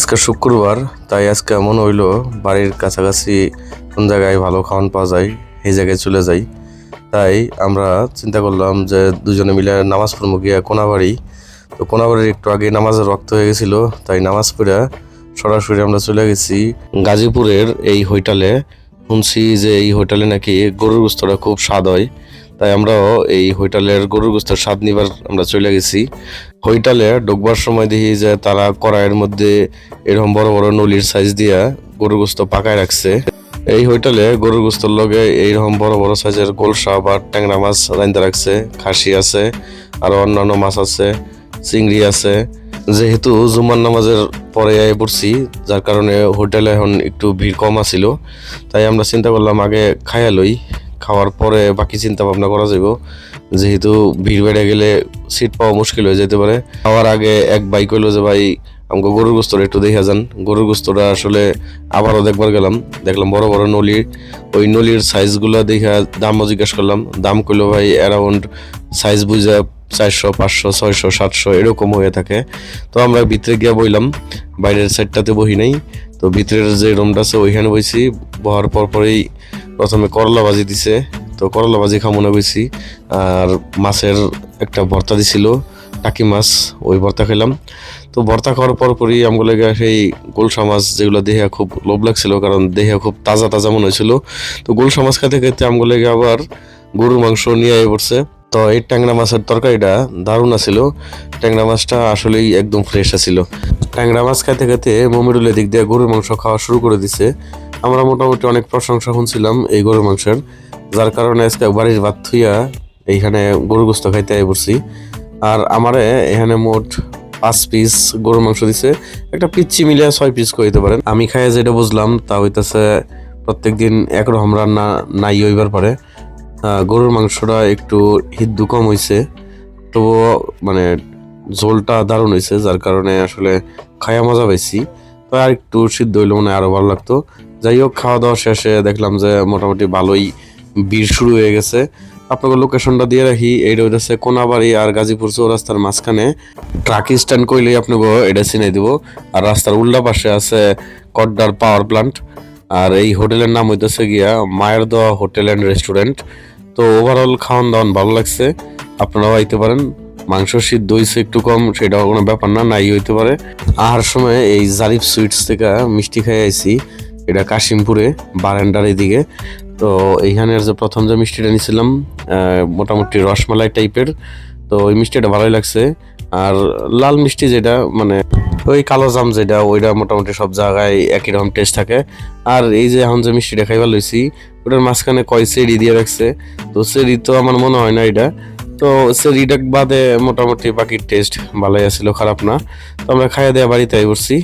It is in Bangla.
আজকে শুক্রবার, তাই আজকে এমন হইল, বাড়ির কাছাকাছি কোন জায়গায় ভালো খাওয়ান পাওয়া যায় এই জায়গায় চলে যাই। তাই আমরা চিন্তা করলাম যে দুজনে মিলে নামাজ পড়ব গিয়া কোনাবাড়ি। তো কোনাবাড়ির একটু আগে নামাজের রক্ত হয়ে গেছিল, তাই নামাজ পড়া সরাসরি আমরা চলে গেছি গাজীপুরের এই হোটেলে শুনছি যে এই হোটেলে নাকি গরুর গোস্তটা খুব স্বাদ হয়। তাই আমরাও এই হোটেলের গরুর গোস্তের স্বাদ নিবার আমরা চলে গেছি। হোটেলে ঢুকবার সময় দেখি যে তারা কড়াইয়ের মধ্যে এরকম বড় বড় নলির সাইজ দিয়া গরুর গোস্ত পাকায় রাখছে। এই হোটেলে গরুর গোস্তর লগে এইরকম বড় বড় সাইজের গোলসা বা ট্যাংরা মাছ রাইন্দা রাখছে। খাসি আছে, আর অন্যান্য মাছ আছে, চিংড়ি আছে। যেহেতু জুমার নামাজের পরে আয় পড়ছি, যার কারণে হোটেলে এখন একটু ভিড় কম আছিল, তাই আমরা চিন্তা করলাম আগে খাইয়া লই। খাওয়ার পরে বাকি চিন্তা ভাবনা করা যাব যেহেতু ভিড় বেড়ে গেলে সিট পাওয়া মুশকিল হয়ে যেতে পারে। খাওয়ার আগে এক বাইক হইল যে, ভাই আমাকে গরুর গোস্তটা একটু দেখা যান। গরুর গোস্তটা আসলে আবারও দেখবার গেলাম। দেখলাম বড় বড় নলি। ওই নলির সাইজগুলো দেখা দামও জিজ্ঞাসা করলাম। দাম করল ভাই অ্যারাউন্ড সাইজ বুঝা চারশো, পাঁচশো, ছয়শো, সাতশো, এরকম হয়ে থাকে। তো আমরা ভিতরে গিয়ে বইলাম। বাইরের সাইডটাতে বহি নাই। তো ভিতরের যে রুমটা আছে, ওইখানে বইছি। বহার পর পরেই প্রথমে করলা ভাজি দিছে। তো করলা ভাজি খামোনা বইছি আর মাছের একটা ভর্তা দিছিল, টাকি মাছ, ওই ভর্তা খেলাম। তো ভর্তা খাওয়ার পর পরই আমগুলো সেই গোলসা মাছ যেগুলো দেহে খুব লোভ লাগছিল, কারণ দেহে খুব তাজা তাজা মনে হয়েছিল। তো গোলসা মাছ খেতে খেতে আমগুলো আবার গরুর মাংস নিয়ে আয় পড়ছে। তো এই ট্যাংরা মাছের তরকারিটা দারুণ আছিল। ট্যাংরা মাছটা আসলেই একদম ফ্রেশ আছিল। ট্যাংরা মাছ খেতে খেতে মমিরুলের দিক দিয়ে গরুর মাংস খাওয়া শুরু করে দিছে। আমরা মোটামুটি অনেক প্রশংসা শুনছিলাম এই গরুর মাংসের, যার কারণে আজকে বাড়ির ভাত থুইয়া এইখানে গরু গোস্ত খাইতে আই পড়ছি। আর আমারে এখানে মোট পাঁচ পিস গরুর মাংস দিছে, একটা পিচ্ছি মিলিয়ে ছয় পিস করে দিতে পারেন। আমি খাই যেটা বুঝলাম তা হইতেছে প্রত্যেক প্রত্যেকদিন একরকম রান্না নাই হইবার পারে গরুর মাংসটা একটু হিদ্দু কম হইছে, তবুও মানে ঝোলটা দারুণ হয়েছে যার কারণে আসলে খায়া মজা পাইছি। তো আর একটু সিদ্ধ হইলে মনে হয় আরও ভালো লাগতো। যাই হোক খাওয়া দাওয়া শেষে দেখলাম যে মোটামুটি ভালোই ভিড় শুরু হয়ে গেছে। আপনাকে লোকেশনটা দিয়ে রাখি এইটা হইতেছে কোনাবাড়ি আর গাজীপুর চৌরাস্তার মাঝখানে। ট্রাক স্ট্যান্ড কইলেই আপনাকে এটা চিনাই দিব। আর রাস্তার উল্টা পাশে আছে কড্ডার পাওয়ার প্লান্ট আর এই হোটেলের নাম হইতেছে গিয়া মায়ের দোয়া হোটেল অ্যান্ড রেস্টুরেন্ট তো ওভারঅল খাওয়ান দাওয়ান ভালো লাগছে। আপনারাও আইতে পারেন। মাংস সিদ্ধ হয়েছে একটু কম, সেটাও কোনো ব্যাপার না, নাই হইতে পারে। আহার সময় এই জারিফ সুইটস থেকে মিষ্টি খাই আইছি। এটা কাশিমপুরে বারান্ডার এদিকে। তো এইখানের যে প্রথম যে মিষ্টিটা নিয়েছিলাম মোটামুটি রসমালাই টাইপের, তো ওই মিষ্টিটা ভালোই লাগছে। আর লাল মিষ্টি যেটা মানে ওই কালো জাম যেটা, ওইটা মোটামুটি সব জায়গায় একই রকম টেস্ট থাকে। আর এই যে এখন যে মিষ্টিটা খাইবার লইছি, ওটার মাঝখানে কয় সেরি দিয়ে রাখছে। তো সেরি তো আমার মনে হয় না এটা। তো সেরিটা বাদে মোটামুটি বাকি টেস্ট ভালোই আছিল, খারাপ না। তো আমরা খাইয়া দেওয়া বাড়িতে করছি